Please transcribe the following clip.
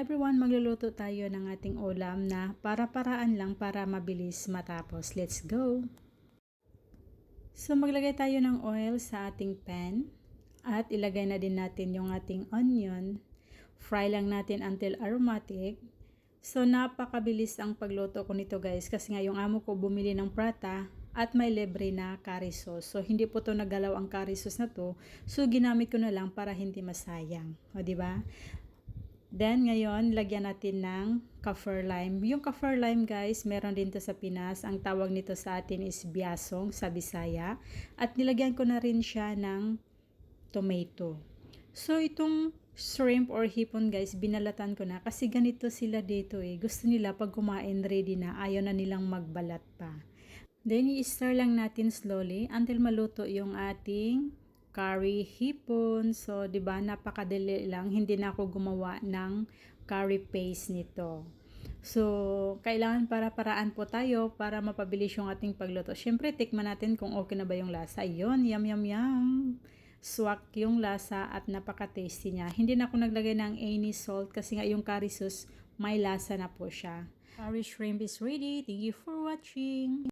everyone, magluluto tayo ng ating ulam na para-paraan lang para mabilis matapos. Let's go! So maglagay tayo ng oil sa ating pan at ilagay na din natin yung ating onion. Fry lang natin until aromatic. So napakabilis ang pagluto ko nito guys kasi nga yung amo ko bumili ng prata at may libre na curry sauce. So hindi po to nagalaw ang curry sauce na to. So ginamit ko na lang para hindi masayang. O di ba? Then, ngayon, lagyan natin ng kaffir lime. Yung kaffir lime, guys, meron din to sa Pinas. Ang tawag nito sa atin is biasong sa Bisaya. At nilagyan ko na rin siya ng tomato. So, itong shrimp or hipon, guys, binalatan ko na. Kasi ganito sila dito eh. Gusto nila pag kumain ready na, ayaw na nilang magbalat pa. Then, i-stir lang natin slowly until maluto yung ating curry hipon. So, 'di ba, napakadali lang. Hindi na ako gumawa ng curry paste nito. So, kailangan para paraan po tayo para mapabilis yung ating pagluto. Syempre, tikman natin kung okay na ba yung lasa. Ayun, yum yum yum. Swak yung lasa at napaka-tasty niya. Hindi na ako naglagay ng any salt kasi nga yung curry sauce may lasa na po siya. Curry shrimp is ready. Thank you for watching.